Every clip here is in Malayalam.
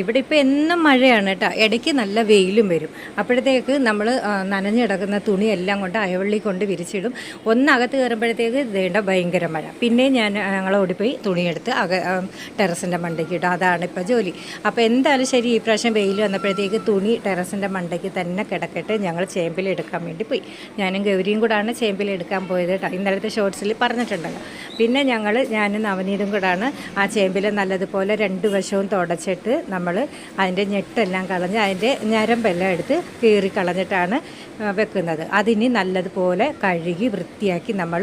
ഇവിടെ ഇപ്പോൾ എന്നും മഴയാണ് കേട്ടോ ഇടയ്ക്ക് നല്ല വെയിലും വരും. അപ്പോഴത്തേക്ക് നമ്മൾ നനഞ്ഞു കിടക്കുന്ന തുണി എല്ലാം കൊണ്ട് അയവള്ളി കൊണ്ട് വിരിച്ചിടും. ഒന്നകത്ത് കയറുമ്പോഴത്തേക്ക് വേണ്ട ഭയങ്കര മഴ. പിന്നെ ഞാൻ ഞങ്ങൾ ഓടിപ്പോയി തുണിയെടുത്ത് അക ടെറസിന്റെ മണ്ടയ്ക്ക് ഇടും. അതാണ് ഇപ്പോൾ ജോലി. അപ്പോൾ എന്തായാലും ശരി ഈ പ്രാവശ്യം വെയിൽ വന്നപ്പോഴത്തേക്ക് തുണി ടെറസിന്റെ മണ്ടയ്ക്ക് തന്നെ കിടക്കട്ടെ. ഞങ്ങൾ ചേമ്പിൽ എടുക്കാൻ വേണ്ടി പോയി. ഞാനും ഗൗരിയും കൂടാണ് ചേമ്പിൽ എടുക്കാൻ പോയത് കേട്ടോ ഇന്നലത്തെ ഷോർട്സിൽ പറഞ്ഞിട്ടുണ്ടല്ലോ. പിന്നെ ഞങ്ങൾ ഞാനും നവനീതും കൂടാണ് ആ ചേമ്പിൽ നല്ലതുപോലെ രണ്ട് വശവും തുടച്ചിട്ട് നമ്മൾ അതിന്റെ ഞെട്ടെല്ലാം കളഞ്ഞ് അതിന്റെ ഞരമ്പെല്ലാം എടുത്ത് കീറി കളഞ്ഞിട്ടാണ് വെക്കുന്നത്. അതിനി നല്ലതുപോലെ കഴുകി വൃത്തിയാക്കി നമ്മൾ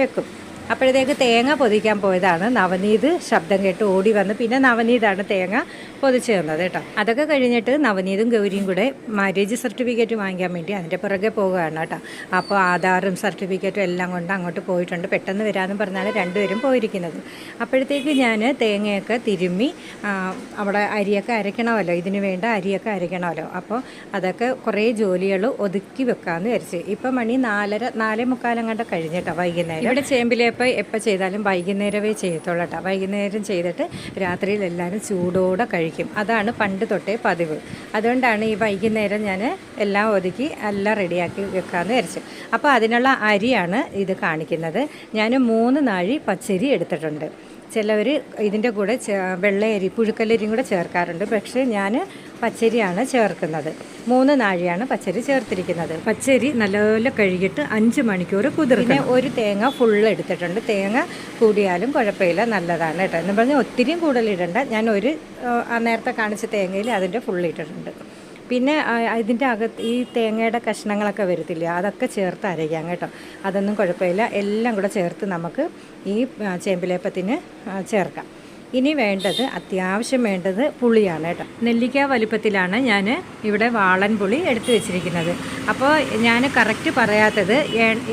വെക്കും. അപ്പോഴത്തേക്ക് തേങ്ങ പൊതിക്കാൻ പോയതാണ്. നവനീത് ശബ്ദം കേട്ട് ഓടി വന്ന് പിന്നെ നവനീതാണ് തേങ്ങ പൊതിച്ചു തന്നത് കേട്ടോ. അതൊക്കെ കഴിഞ്ഞിട്ട് നവനീതും ഗൗരിയും കൂടെ മാരേജ് സർട്ടിഫിക്കറ്റ് വാങ്ങിക്കാൻ വേണ്ടി അതിന്റെ പുറകെ പോവുകയാണ് കേട്ടോ. അപ്പോൾ ആധാറും സർട്ടിഫിക്കറ്റും എല്ലാം കൊണ്ട് അങ്ങോട്ട് പോയിട്ടുണ്ട്. പെട്ടെന്ന് വരാമെന്ന് പറഞ്ഞാണ് രണ്ടുപേരും പോയിരിക്കുന്നത്. അപ്പോഴത്തേക്ക് ഞാൻ തേങ്ങയൊക്കെ തിരുമ്മി അവിടെ അരിയൊക്കെ അരയ്ക്കണമല്ലോ. ഇതിന് വേണ്ട അരിയൊക്കെ അരയ്ക്കണമല്ലോ. അപ്പോൾ അതൊക്കെ കുറേ ജോലികൾ ഒതുക്കി വെക്കാമെന്ന് വിചാരിച്ച്. ഇപ്പം മണി നാലര നാലേ മുക്കാലം കണ്ട കഴിഞ്ഞിട്ടോ വൈകുന്നേരം. ഇവിടെ ചേമ്പിലേപ്പം എപ്പോൾ ചെയ്താലും വൈകുന്നേരമേ ചെയ്യത്തുള്ളൂ കേട്ടോ വൈകുന്നേരം ചെയ്തിട്ട് രാത്രിയിൽ എല്ലാവരും ചൂടോടെ കഴിക്കും. അതാണ് പണ്ട് തൊട്ടേ പതിവ്. അതുകൊണ്ടാണ് ഈ വൈകുന്നേരം ഞാൻ എല്ലാം ഒതുക്കി എല്ലാം റെഡിയാക്കി വെക്കാമെന്ന് വിചാരിച്ചു. അപ്പോൾ അതിനുള്ള അരിയാണ് ഇത് കാണിക്കുന്നത്. ഞാൻ മൂന്ന് നാഴി പച്ചരി എടുത്തിട്ടുണ്ട്. ചിലവർ ഇതിന്റെ കൂടെ വെള്ളയരി പുഴുക്കലരിയും കൂടെ ചേർക്കാറുണ്ട്. പക്ഷേ ഞാൻ പച്ചരിയാണ് ചേർക്കുന്നത്. മൂന്ന് നാഴിയാണ് പച്ചരി ചേർത്തിരിക്കുന്നത്. പച്ചരി നല്ലപോലെ കഴുകിയിട്ട് അഞ്ച് മണിക്കൂർ കുതിർക്കും പിന്നെ ഒരു തേങ്ങ ഫുള്ള് എടുത്തിട്ടുണ്ട്. തേങ്ങ കൂടിയാലും കുഴപ്പമില്ല. നല്ലതാണ് കേട്ടോ. എന്ന് പറഞ്ഞാൽ ഒത്തിരിയും കൂടുതലിടണ്ട ഞാൻ ഒരു നേരത്തെ കാണിച്ച തേങ്ങയിൽ അതിന്റെ ഫുള്ള് ഇട്ടിട്ടുണ്ട്. പിന്നെ ഇതിന്റെ അകത്ത് ഈ തേങ്ങയുടെ കഷ്ണങ്ങളൊക്കെ വരത്തില്ല അതൊക്കെ ചേർത്ത് അരയ്ക്കാം കേട്ടോ. അതൊന്നും കുഴപ്പമില്ല. എല്ലാം കൂടെ ചേർത്ത് നമുക്ക് ഈ ചേമ്പിലേപ്പത്തിന് ചേർക്കാം. ഇനി വേണ്ടത് അത്യാവശ്യം വേണ്ടത് പുളിയാണ് കേട്ടോ. നെല്ലിക്ക വലിപ്പത്തിലാണ് ഞാൻ ഇവിടെ വാളൻ പുളി എടുത്തു വെച്ചിരിക്കുന്നത്. അപ്പോൾ ഞാൻ കറക്റ്റ് പറയാത്തത്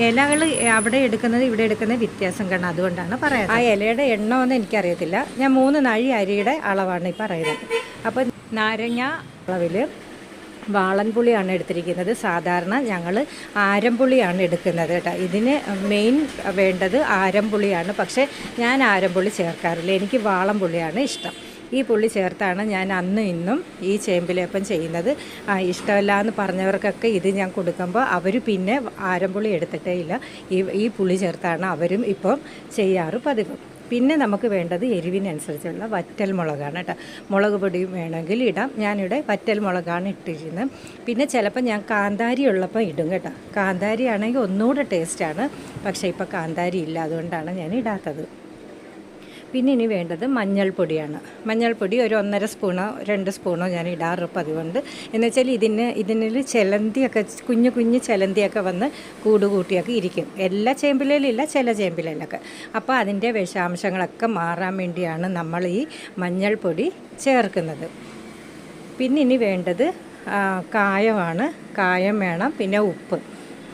ഇലകൾ അവിടെ എടുക്കുന്നത് ഇവിടെ എടുക്കുന്നത് വ്യത്യാസം കാണാം അതുകൊണ്ടാണ് പറയാത്തത്. ആ ഇലയുടെ എണ്ണമൊന്നും എനിക്കറിയത്തില്ല. ഞാൻ മൂന്ന് നാഴി അരിയുടെ അളവാണ് ഈ പറയുന്നത്. അപ്പോൾ നാരങ്ങ അളവിൽ വാളൻപുളിയാണ് എടുത്തിരിക്കുന്നത്. സാധാരണ ഞങ്ങൾ ആരംപുളിയാണ് എടുക്കുന്നത് കേട്ടോ. ഇതിന് മെയിൻ വേണ്ടത് ആരംപുളിയാണ് പക്ഷേ ഞാൻ ആരംപുളി ചേർക്കാറില്ല. എനിക്ക് വാളൻപുളിയാണ് ഇഷ്ടം. ഈ പുള്ളി ചേർത്താണ് ഞാൻ അന്നും ഇന്നും ഈ ചേമ്പിലേപ്പം ചെയ്യുന്നത്. ഇഷ്ടമല്ല എന്ന് പറഞ്ഞവർക്കൊക്കെ ഇത് ഞാൻ കൊടുക്കുമ്പോൾ അവർ പിന്നെ ആരംപുളി എടുത്തിട്ടേ ഇല്ല. ഈ ഈ പുളി ചേർത്താണ് അവരും ഇപ്പം ചെയ്യാറ് പതിവ്. പിന്നെ നമുക്ക് വേണ്ടത് എരിവിനനുസരിച്ചുള്ള വറ്റൽ മുളകാണ് കേട്ടോ. മുളക് പൊടിയും വേണമെങ്കിൽ ഇടാം. ഞാനിവിടെ വറ്റൽ മുളകാണ് ഇട്ടിരിക്കുന്നത്. പിന്നെ ചിലപ്പോൾ ഞാൻ കാന്താരി ഉള്ളപ്പോൾ ഇടും കേട്ടോ. കാന്താരി ആണെങ്കിൽ ഒന്നുകൂടെ ടേസ്റ്റാണ് പക്ഷേ ഇപ്പോൾ കാന്താരി ഇല്ല. അതുകൊണ്ടാണ് ഞാൻ ഇടാത്തത്. പിന്നെ ഇനി വേണ്ടത് മഞ്ഞൾപ്പൊടിയാണ്. മഞ്ഞൾപ്പൊടി ഒരു ഒന്നര സ്പൂണോ രണ്ട് സ്പൂണോ ഞാൻ ഇടാറ് പതിവുണ്ട്. എന്ന് വെച്ചാൽ ഇതിന് ഇതിനിൽ ചിലന്തിയൊക്കെ കുഞ്ഞു കുഞ്ഞു ചിലന്തിയൊക്കെ വന്ന് കൂട് കൂട്ടിയൊക്കെ ഇരിക്കും. എല്ലാ ചേമ്പിലയിലില്ല ചില ചേമ്പിലയിലൊക്കെ. അപ്പോൾ അതിന്റെ വിഷാംശങ്ങളൊക്കെ മാറാൻ വേണ്ടിയാണ് നമ്മൾ ഈ മഞ്ഞൾപ്പൊടി ചേർക്കുന്നത്. പിന്നെ ഇനി വേണ്ടത് കായമാണ്. കായം വേണം പിന്നെ ഉപ്പ്.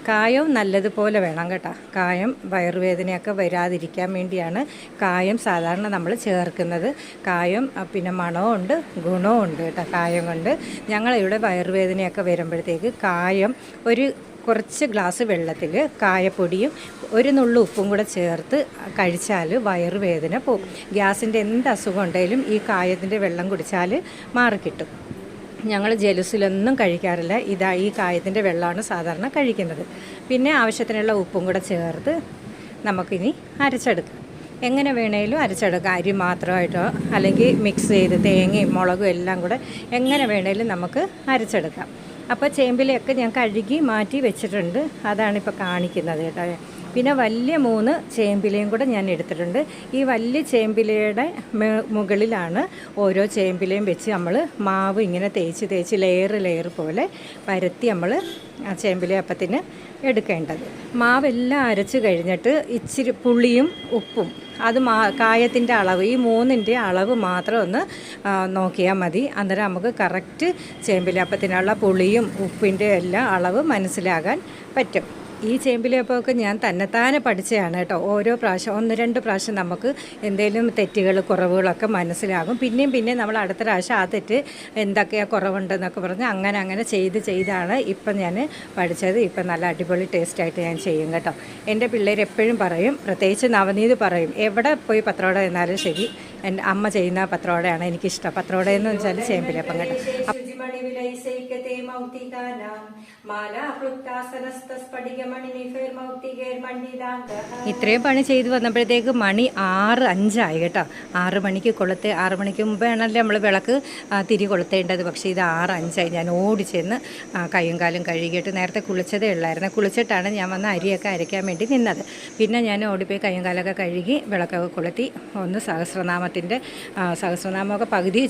കായവും നല്ലതുപോലെ വേണം കേട്ടോ. കായം വയറുവേദനയൊക്കെ വരാതിരിക്കാൻ വേണ്ടിയാണ് കായം സാധാരണ നമ്മൾ ചേർക്കുന്നത്. കായം പിന്നെ മണവും ഉണ്ട് ഗുണവും ഉണ്ട് കേട്ടോ കായം കൊണ്ട്. ഞങ്ങളിവിടെ വയറുവേദനയൊക്കെ വരുമ്പോഴത്തേക്ക് കായം ഒരു കുറച്ച് ഗ്ലാസ് വെള്ളത്തിൽ കായപ്പൊടിയും ഒരു നുള്ളു ഉപ്പും കൂടെ ചേർത്ത് കഴിച്ചാൽ വയറുവേദന പോകും. ഗ്യാസിന്റെ എന്ത് അസുഖം ഉണ്ടെങ്കിലും ഈ കായത്തിന്റെ വെള്ളം കുടിച്ചാൽ മാറിക്കിട്ടും. ഞങ്ങൾ ജലുസിലൊന്നും കഴിക്കാറില്ല. ഇതാ ഈ കായത്തിന്റെ വെള്ളമാണ് സാധാരണ കഴിക്കുന്നത്. പിന്നെ ആവശ്യത്തിനുള്ള ഉപ്പും കൂടെ ചേർത്ത് നമുക്കിനി അരച്ചെടുക്കാം. എങ്ങനെ വേണേലും അരച്ചെടുക്കാം. അരി മാത്രമായിട്ടോ അല്ലെങ്കിൽ മിക്സ് ചെയ്ത് തേങ്ങയും മുളകും എല്ലാം കൂടെ എങ്ങനെ വേണേലും നമുക്ക് അരച്ചെടുക്കാം. അപ്പോൾ ചേമ്പിലൊക്കെ ഞാൻ കഴുകി മാറ്റി വെച്ചിട്ടുണ്ട്. അതാണിപ്പോൾ കാണിക്കുന്നത് കേട്ടോ. പിന്നെ വലിയ മൂന്ന് ചേമ്പിലയും കൂടെ ഞാൻ എടുത്തിട്ടുണ്ട്. ഈ വലിയ ചേമ്പിലയുടെ മുകളിലാണ് ഓരോ ചേമ്പിലയും വെച്ച് നമ്മൾ മാവ് ഇങ്ങനെ തേച്ച് തേച്ച് ലെയർ ലെയർ പോലെ പരത്തി നമ്മൾ ആ ചേമ്പിലെ അപ്പത്തിന് എടുക്കേണ്ടത്. മാവെല്ലാം അരച്ച് കഴിഞ്ഞിട്ട് ഇച്ചിരി പുളിയും ഉപ്പും അത് മാ കായത്തിന്റെ അളവ് ഈ മൂന്നിന്റെ അളവ് മാത്രം ഒന്ന് നോക്കിയാൽ മതി. അന്നേരം നമുക്ക് കറക്റ്റ് ചേമ്പിലപ്പത്തിനുള്ള പുളിയും ഉപ്പിന്റെ എല്ലാ അളവ് മനസ്സിലാകാൻ പറ്റും. ഈ ചേമ്പിലപ്പമൊക്കെ ഞാൻ തന്നെത്താനെ പഠിച്ചതാണ് കേട്ടോ. ഓരോ പ്രാവശ്യം ഒന്ന് രണ്ട് പ്രാവശ്യം നമുക്ക് എന്തെങ്കിലും തെറ്റുകൾ കുറവുകളൊക്കെ മനസ്സിലാകും. പിന്നെയും പിന്നെ നമ്മൾ അടുത്ത പ്രാവശ്യം ആ തെറ്റ് എന്തൊക്കെയാണ് കുറവുണ്ടെന്നൊക്കെ പറഞ്ഞ് അങ്ങനെ അങ്ങനെ ചെയ്ത് ചെയ്താണ് ഇപ്പം ഞാൻ പഠിച്ചത്. ഇപ്പം നല്ല അടിപൊളി ടേസ്റ്റായിട്ട് ഞാൻ ചെയ്യും കേട്ടോ. എന്റെ പിള്ളേർ എപ്പോഴും പറയും പ്രത്യേകിച്ച് നവനീത് പറയും എവിടെ പോയി പത്രോട എന്നാലും ശരി എന്റെ അമ്മ ചെയ്യുന്ന പത്രോടയാണ് എനിക്കിഷ്ടം. പത്രോടയെന്ന് വെച്ചാൽ ചേമ്പിലപ്പം കേട്ടോ. ശുചിമണി വിലയിസൈക്കത്തെ മൗക്തികാനാം ഇത്രയും പണി ചെയ്തു വന്നപ്പോഴത്തേക്ക് മണി ആറ് അഞ്ചായി കേട്ടോ. ആറ് മണിക്ക് കൊളുത്തേ ആറ് മണിക്ക് മുമ്പാണല്ലോ നമ്മൾ വിളക്ക് തിരി കൊളുത്തേണ്ടത്. പക്ഷേ ഇത് ആറ് അഞ്ചായി. ഞാൻ ഓടി ചെന്ന് കയ്യും കാലും കഴുകിയിട്ട് നേരത്തെ കുളിച്ചതേ ഉള്ളായിരുന്നു. കുളിച്ചിട്ടാണ് ഞാൻ വന്ന് അരിയൊക്കെ അരയ്ക്കാൻ വേണ്ടി നിന്നത്. പിന്നെ ഞാൻ ഓടിപ്പോയി കയ്യും കാലൊക്കെ കഴുകി വിളക്കൊക്കെ കൊളുത്തി ഒന്ന് സഹസ്രനാമത്തിന്റെ സഹസ്രനാമമൊക്കെ പകുതി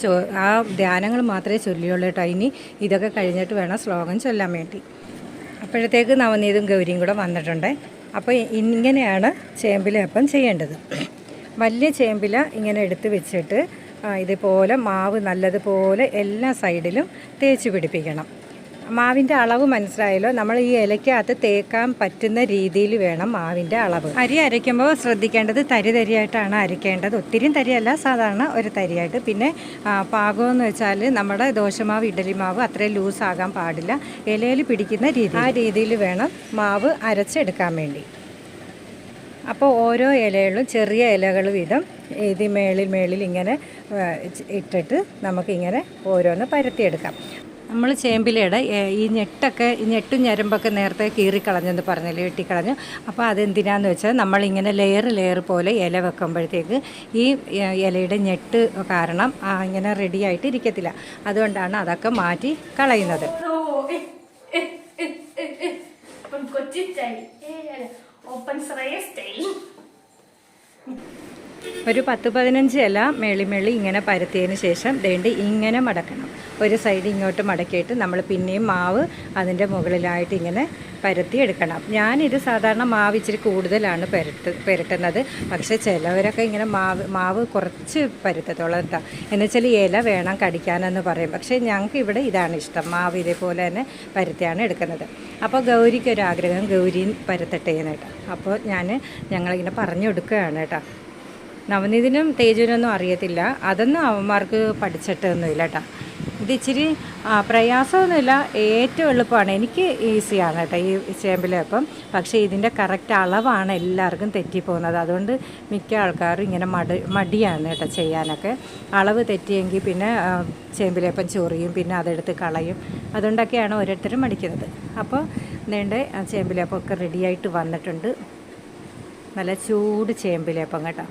ആ ധ്യാനങ്ങൾ മാത്രമേ ചൊല്ലിയുള്ളൂ ഇനി ഇതൊക്കെ കഴിഞ്ഞിട്ട് വേണം ശ്ലോകം ചൊല്ലാൻ വേണ്ടി. അപ്പോഴത്തേക്ക് നവനീതും ഗൗരിയും കൂടെ വന്നിട്ടുണ്ട്. അപ്പോൾ ഇങ്ങനെയാണ് ചേമ്പില അപ്പം ചെയ്യേണ്ടത്. വലിയ ചേമ്പില ഇങ്ങനെ എടുത്ത് വെച്ചിട്ട് ഇതുപോലെ മാവ് നല്ലതുപോലെ എല്ലാ സൈഡിലും തേച്ച് പിടിപ്പിക്കണം. മാവിന്റെ അളവ് മനസ്സിലായല്ലോ. നമ്മൾ ഈ ഇലയ്ക്കകത്ത് തേക്കാൻ പറ്റുന്ന രീതിയിൽ വേണം മാവിന്റെ അളവ്. അരി അരയ്ക്കുമ്പോൾ ശ്രദ്ധിക്കേണ്ടത് തരി തരിയായിട്ടാണ് അരയ്ക്കേണ്ടത്. ഒത്തിരിയും തരിയല്ല സാധാരണ ഒരു തരിയായിട്ട്. പിന്നെ പാകമെന്ന് വെച്ചാൽ നമ്മുടെ ദോശമാവ് ഇഡലി മാവ് അത്രയും ലൂസ് ആകാൻ പാടില്ല. ഇലയിൽ പിടിക്കുന്ന രീതി ആ രീതിയിൽ വേണം മാവ് അരച്ചെടുക്കാൻ വേണ്ടി. അപ്പോൾ ഓരോ ഇലകളും ചെറിയ ഇലകൾ വീതം ഇത് മേളിൽ മേളിൽ ഇങ്ങനെ ഇട്ടിട്ട് നമുക്കിങ്ങനെ ഓരോന്ന് പരത്തിയെടുക്കാം. നമ്മൾ ചേമ്പിലയുടെ ഈ ഞെട്ടൊക്കെ ഈ ഞെട്ടും ഞരമ്പൊക്കെ നേരത്തെ കീറിക്കളഞ്ഞെന്ന് പറഞ്ഞില്ലേ വെട്ടിക്കളഞ്ഞു. അപ്പോൾ അതെന്തിനാന്ന് വെച്ചാൽ നമ്മളിങ്ങനെ ലെയർ ലെയർ പോലെ ഇല വെക്കുമ്പോഴത്തേക്ക് ഈ ഇലയുടെ ഞെട്ട് കാരണം ഇങ്ങനെ റെഡി ആയിട്ട് ഇരിക്കത്തില്ല. അതുകൊണ്ടാണ് അതൊക്കെ മാറ്റി കളയുന്നത്. Open Shreya style. ഒരു പത്ത് പതിനഞ്ച് ഇല മേളി മേളി ഇങ്ങനെ പരത്തിയതിന് ശേഷം വേണ്ടി ഇങ്ങനെ മടക്കണം. ഒരു സൈഡ് ഇങ്ങോട്ട് മടക്കിയിട്ട് നമ്മൾ പിന്നെയും മാവ് അതിന്റെ മുകളിലായിട്ട് ഇങ്ങനെ പരത്തി എടുക്കണം. ഞാനിത് സാധാരണ മാവ് ഇച്ചിരി കൂടുതലാണ് പരട്ട് പുരട്ടുന്നത്. പക്ഷേ ചിലവരൊക്കെ ഇങ്ങനെ മാവ് മാവ് കുറച്ച് പരുത്തത്തോളം എന്ന് എന്നുവെച്ചാൽ ഇല വേണം കടിക്കാനെന്ന് പറയും. പക്ഷേ ഞങ്ങൾക്ക് ഇവിടെ ഇതാണ് ഇഷ്ടം. മാവ് ഇതേപോലെ തന്നെ പരത്തിയാണ് എടുക്കുന്നത്. അപ്പോൾ ഗൗരിക്കൊരാഗ്രഹം ഗൗരിയും ആഗ്രഹം ഗൗരി പരത്തട്ടെ എന്ന് കേട്ടോ. അപ്പോൾ ഞാൻ ഞങ്ങളിങ്ങനെ പറഞ്ഞു കൊടുക്കുകയാണ് കേട്ടോ. നവനീതിനും തേജുവിനൊന്നും അറിയത്തില്ല. അതൊന്നും അവന്മാർക്ക് പഠിച്ചിട്ടൊന്നുമില്ല കേട്ടോ. ഇത് ഇച്ചിരി പ്രയാസമൊന്നുമില്ല. ഏറ്റവും എളുപ്പമാണ്. എനിക്ക് ഈസിയാണ് കേട്ടോ ഈ ചേമ്പിലപ്പം പക്ഷേ ഇതിന്റെ കറക്റ്റ് അളവാണ് എല്ലാവർക്കും തെറ്റിപ്പോകുന്നത്. അതുകൊണ്ട് മിക്ക ആൾക്കാരും ഇങ്ങനെ മടി മടിയാണ് കേട്ടോ ചെയ്യാനൊക്കെ. അളവ് തെറ്റിയെങ്കിൽ പിന്നെ ചേമ്പിലപ്പം ചൊറിയും പിന്നെ അതെടുത്ത് കളയും. അതുകൊണ്ടൊക്കെയാണ് ഓരോരുത്തരും മടിക്കുന്നത്. അപ്പോൾ നീണ്ട ചേമ്പിലപ്പം ഒക്കെ റെഡിയായിട്ട് വന്നിട്ടുണ്ട്. നല്ല ചൂട് ചേമ്പിലപ്പം കേട്ടോ.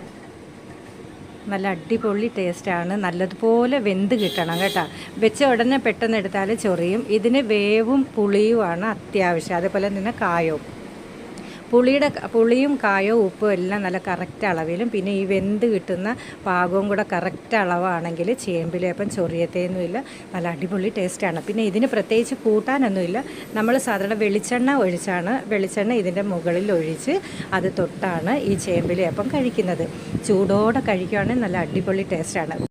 നല്ല അടിപൊളി ടേസ്റ്റാണ് നല്ലതുപോലെ വെന്ത് കിട്ടണം കേട്ടോ. വെച്ച ഉടനെ പെട്ടെന്ന് എടുത്താൽ ചൊറിയും. ഇതിന് വേവും പുളിയുമാണ് അത്യാവശ്യം. അതേപോലെ തന്നെ കായവും. പുളിയുടെ പുളിയും കായോ ഉപ്പും എല്ലാം നല്ല കറക്റ്റ് അളവിലും. പിന്നെ ഈ വെന്ത് കിട്ടുന്ന പാകവും കൂടെ കറക്റ്റ് അളവാണെങ്കിൽ ചേമ്പിലേപ്പം ചൊറിയത്തേന്നുമില്ല. നല്ല അടിപൊളി ടേസ്റ്റാണ് പിന്നെ ഇതിന് പ്രത്യേകിച്ച് കൂട്ടാനൊന്നുമില്ല. നമ്മൾ സാധാരണ വെളിച്ചെണ്ണ ഒഴിച്ചാണ്. വെളിച്ചെണ്ണ ഇതിന്റെ മുകളിൽ ഒഴിച്ച് അത് തൊട്ടാണ് ഈ ചേമ്പിലേപ്പം കഴിക്കുന്നത്. ചൂടോടെ കഴിക്കുകയാണെങ്കിൽ നല്ല അടിപൊളി ടേസ്റ്റാണ്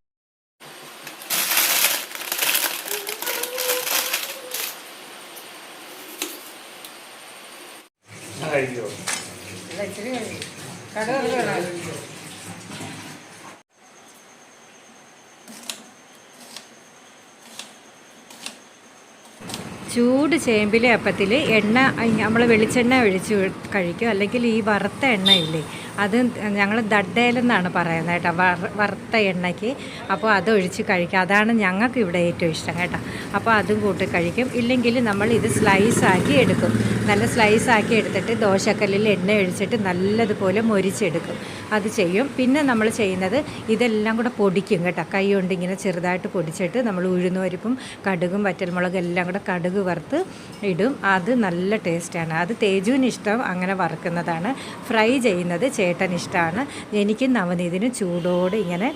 ചൂട് ചേമ്പിലെ അപ്പത്തിൽ എണ്ണ നമ്മൾ വെളിച്ചെണ്ണ ഒഴിച്ച് കഴിക്കും അല്ലെങ്കിൽ ഈ വറുത്ത എണ്ണയില്ലേ അത് ഞങ്ങൾ ദഡ്ഡേലെന്നാണ് പറയുന്നത് കേട്ടോ. വറ- വറുത്ത എണ്ണയ്ക്ക്. അപ്പോൾ അത് ഒഴിച്ച് കഴിക്കുക അതാണ് ഞങ്ങൾക്ക് ഇവിടെ ഏറ്റവും ഇഷ്ടം കേട്ടോ. അപ്പോൾ അതും കൂട്ടി കഴിക്കും. ഇല്ലെങ്കിൽ നമ്മൾ ഇത് സ്ലൈസാക്കി എടുക്കും. നല്ല സ്ലൈസാക്കി എടുത്തിട്ട് ദോശക്കല്ലിൽ എണ്ണ ഒഴിച്ചിട്ട് നല്ലതുപോലെ മൊരിച്ചെടുക്കും. അത് ചെയ്യും. പിന്നെ നമ്മൾ ചെയ്യുന്നത് ഇതെല്ലാം കൂടെ പൊടിക്കും കേട്ടോ. കൈ കൊണ്ട് ഇങ്ങനെ ചെറുതായിട്ട് പൊടിച്ചിട്ട് നമ്മൾ ഉഴുന്ന് പരിപ്പും കടുകും വറ്റൽമുളകും എല്ലാം കൂടെ കടുക് വറുത്ത് ഇടും. അത് നല്ല ടേസ്റ്റാണ് അത് തേജുവിന് ഇഷ്ടം. അങ്ങനെ വറുക്കുന്നതാണ്. ഫ്രൈ ചെയ്യുന്നത് ചേട്ടൻ ഇഷ്ടമാണ് എനിക്കും നവനീതിനും ചൂടോടെ ഇങ്ങനെ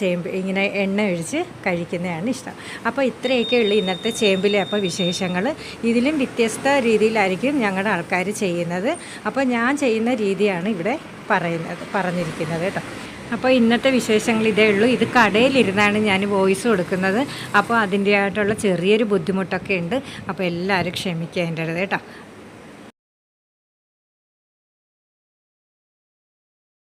ചേമ്പ് ഇങ്ങനെ എണ്ണ ഒഴിച്ച് കഴിക്കുന്നതാണ് ഇഷ്ടം. അപ്പോൾ ഇത്രയൊക്കെ ഉള്ളു ഇന്നത്തെ ചേമ്പിലെ അപ്പോൾ വിശേഷങ്ങൾ. ഇതിലും വ്യത്യസ്ത രീതിയിലായിരിക്കും ഞങ്ങളുടെ ആൾക്കാർ ചെയ്യുന്നത്. അപ്പോൾ ഞാൻ ചെയ്യുന്ന രീതിയാണ് ഇവിടെ പറയുന്നത് പറഞ്ഞിരിക്കുന്നത് കേട്ടോ. അപ്പോൾ ഇന്നത്തെ വിശേഷങ്ങൾ ഇതേ ഉള്ളൂ. ഇത് കടയിലിരുന്നാണ് ഞാൻ വോയിസ് കൊടുക്കുന്നത്. അപ്പോൾ അതിന്റെതായിട്ടുള്ള ചെറിയൊരു ബുദ്ധിമുട്ടൊക്കെ ഉണ്ട്. അപ്പോൾ എല്ലാവരും അടുത്ത് കേട്ടോ.